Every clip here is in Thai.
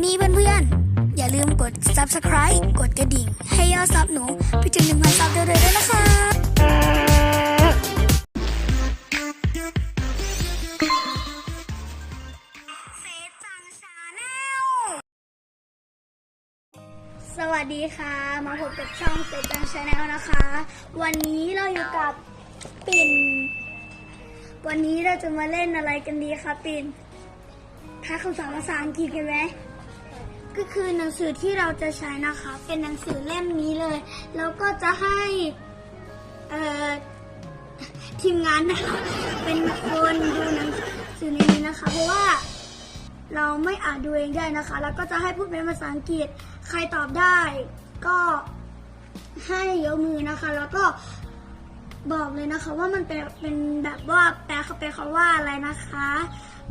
นี่เพื่อนๆ อย่าลืมกด subscribe กดกระดิ่ง ให้ยอดซับหนู ไปถึง1,000ซับเร็วๆด้วยนะคะสวัสดีค่ะ มาพบกับช่องเซตังชาแนลนะคะ วันนี้เราอยู่กับปิ่น วันนี้เราจะมาเล่นอะไรกันดีคะปิ่นทายคำศัพท์ภาษาอังกฤษกันไหม ก็คือหนังสือที่เราจะใช้นะคะ เป็นหนังสือเล่มนี้เลย แล้วก็จะให้เอ่อทีมงานนะคะเป็นคนดูหนังสือในนี้นะคะ เพราะว่าเราไม่อาจดูเองได้นะคะ แล้วก็จะให้พูดเป็นภาษาอังกฤษ ใครตอบได้ ก็ให้ยกมือนะคะ แล้วก็บอกเลยนะคะว่ามันเป็นเป็นแบบว่าแปลเขาแปลเขาว่าอะไรนะคะ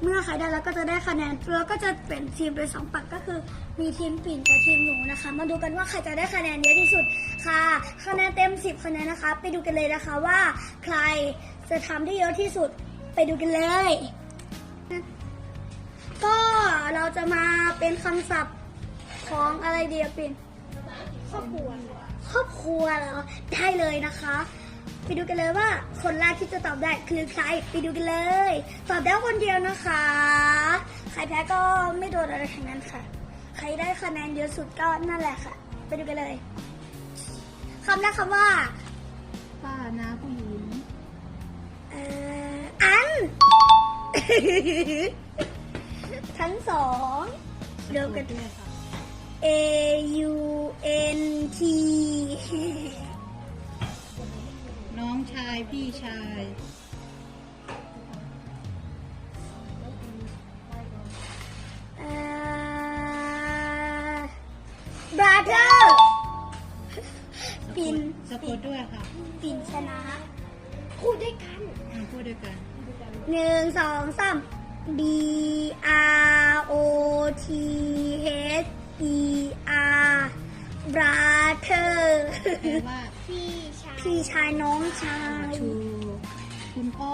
เมื่อใครได้แล้วก็จะได้คะแนนแล้วก็จะเป็นทีมเป็นสองฝั่งก็คือ มีทีมปิ่นกับทีมหนูนะคะ มาดูกันว่าใครจะได้คะแนนเยอะที่สุดค่ะ คะแนนเต็ม 10คะแนนนะคะ ไปดูกันเลยนะคะว่า ใครจะทำได้เยอะที่สุดไปดูกันเลย ก็เราจะมาเป็นคำศัพท์ของอะไรเดียปินครอบครัวครอบครัวเหรอได้เลยนะคะ ไปดูกันเลยว่าคนแรกที่จะตอบได้คือใครไปดูกันเลย ตอบได้คนเดียวนะคะ ใครแพ้ก็ไม่โดนอะไรทั้งนั้นค่ะ ใครได้คะแนนเยอะสุดก็นั่นแหละค่ะ ไปดูกันเลยคำแรกคำว่าป้านาผู้หญิงเอ่ออันทั้งสองเริ่มกันด้วยค่ะ A น้องชายพี่ชายเอ่อ brother ปินสะกดด้วยค่ะปินชนะพูดด้วยกันอ่าพูดด้วยกัน หนึ่งสองสาม B R O T H E R brother พี่ชายน้องชายชูคุณพ่อ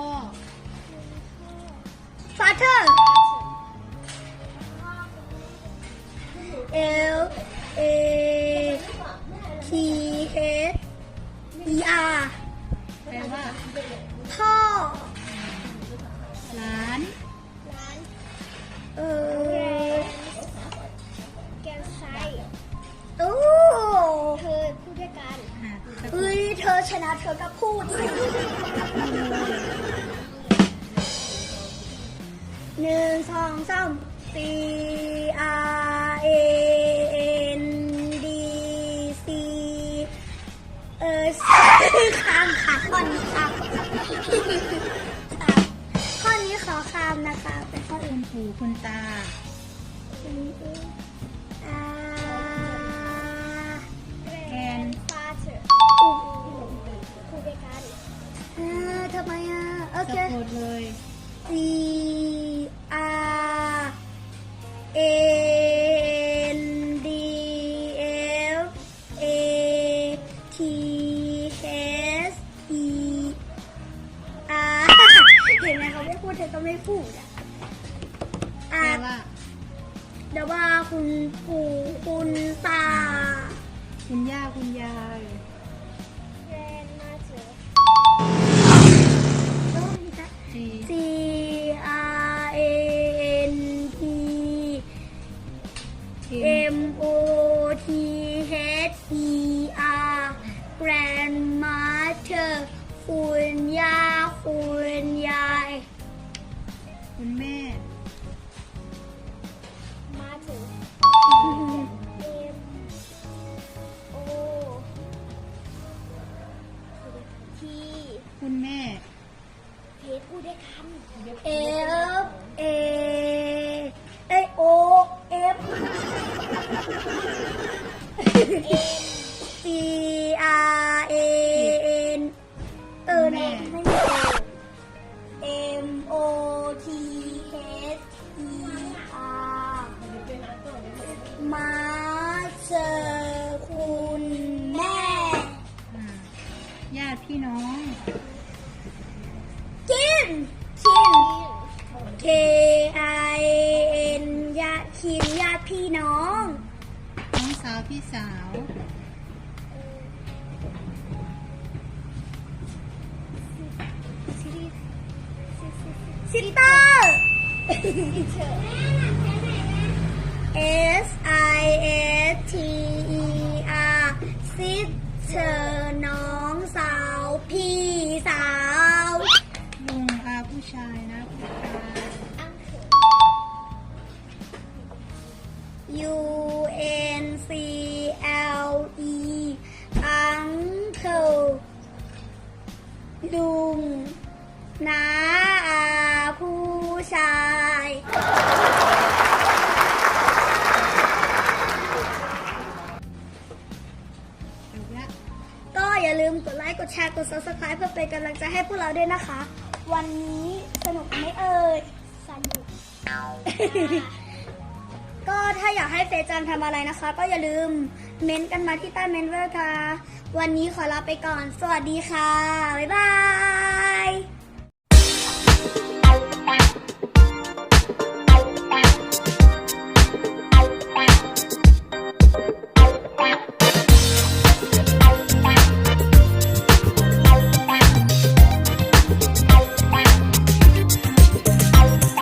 father L A T H E R แปลว่าพ่อหลาน เออ ชนะเธอก็พูดสิหนึ่งสองสาม C R A N D C เออข้ามค่ะข้อนี้ค่ะข้อนี้ขอข้ามนะคะ เป็นข้ออื่คุนณปู่คุณตาอ่ สะเคกดเลย C R A N D F A T H E R เห็นไหมเขาไม่พูดเธอก็ไม่พูดอะแปลอะว่าเดี๋ยวว่าคุณปู่คุณตา คุณย่าคุณยายแกนมาเธอ C R A N T M O T H E R grandmother คุณย่าคุณ เอฟเอเอโอเอฟซีอารเอ็นเออาวพี่สาว ซิสเตอร์ น้าอาผู้ชาย ก็อย่าลืมกดไลค์กดแชร์กด subscribe เพื่อเป็นกำลังใจให้พวกเราด้วยนะคะ วันนี้สนุกไหมเอ่ย สนุก ก็ถ้าอยากให้เฟจันทำอะไรนะคะ ก็อย่าลืม เม้นต์กันมาที่ใต้เม้นเวอร์ค่ะ วันนี้ขอลาไปก่อน สวัสดีค่ะ บ๊ายบาย